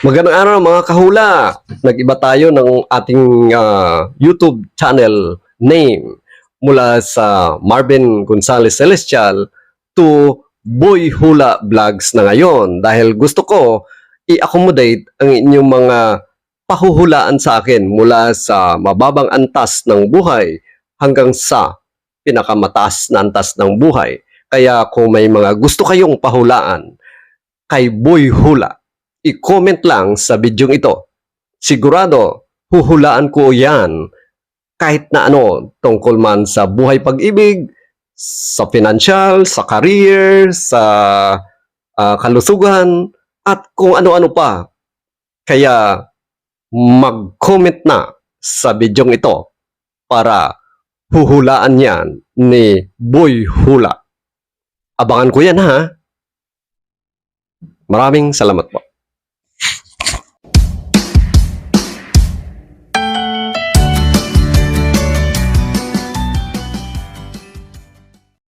Magandang araw mga kahula. Nag-iba tayo ng ating ah, YouTube channel name mula sa Marvin Gonzalez Celestial to Boy Hula Vlogs na ngayon dahil gusto ko i-accommodate ang inyong mga pahuhulaan sa akin mula sa mababang antas ng buhay hanggang sa pinakamataas na antas ng buhay. Kaya kung may mga gusto kayong pahulaan kay Boy Hula, i-comment lang sa bidyong ito. Sigurado, huhulaan ko yan kahit na ano tungkol man sa buhay pag-ibig, sa financial, sa career, sa ah, kalusugan, at kung ano-ano pa. Kaya mag-comment na sa bidyong ito para huhulaan yan ni Boy Hula. Abangan ko yan ha. Maraming salamat po.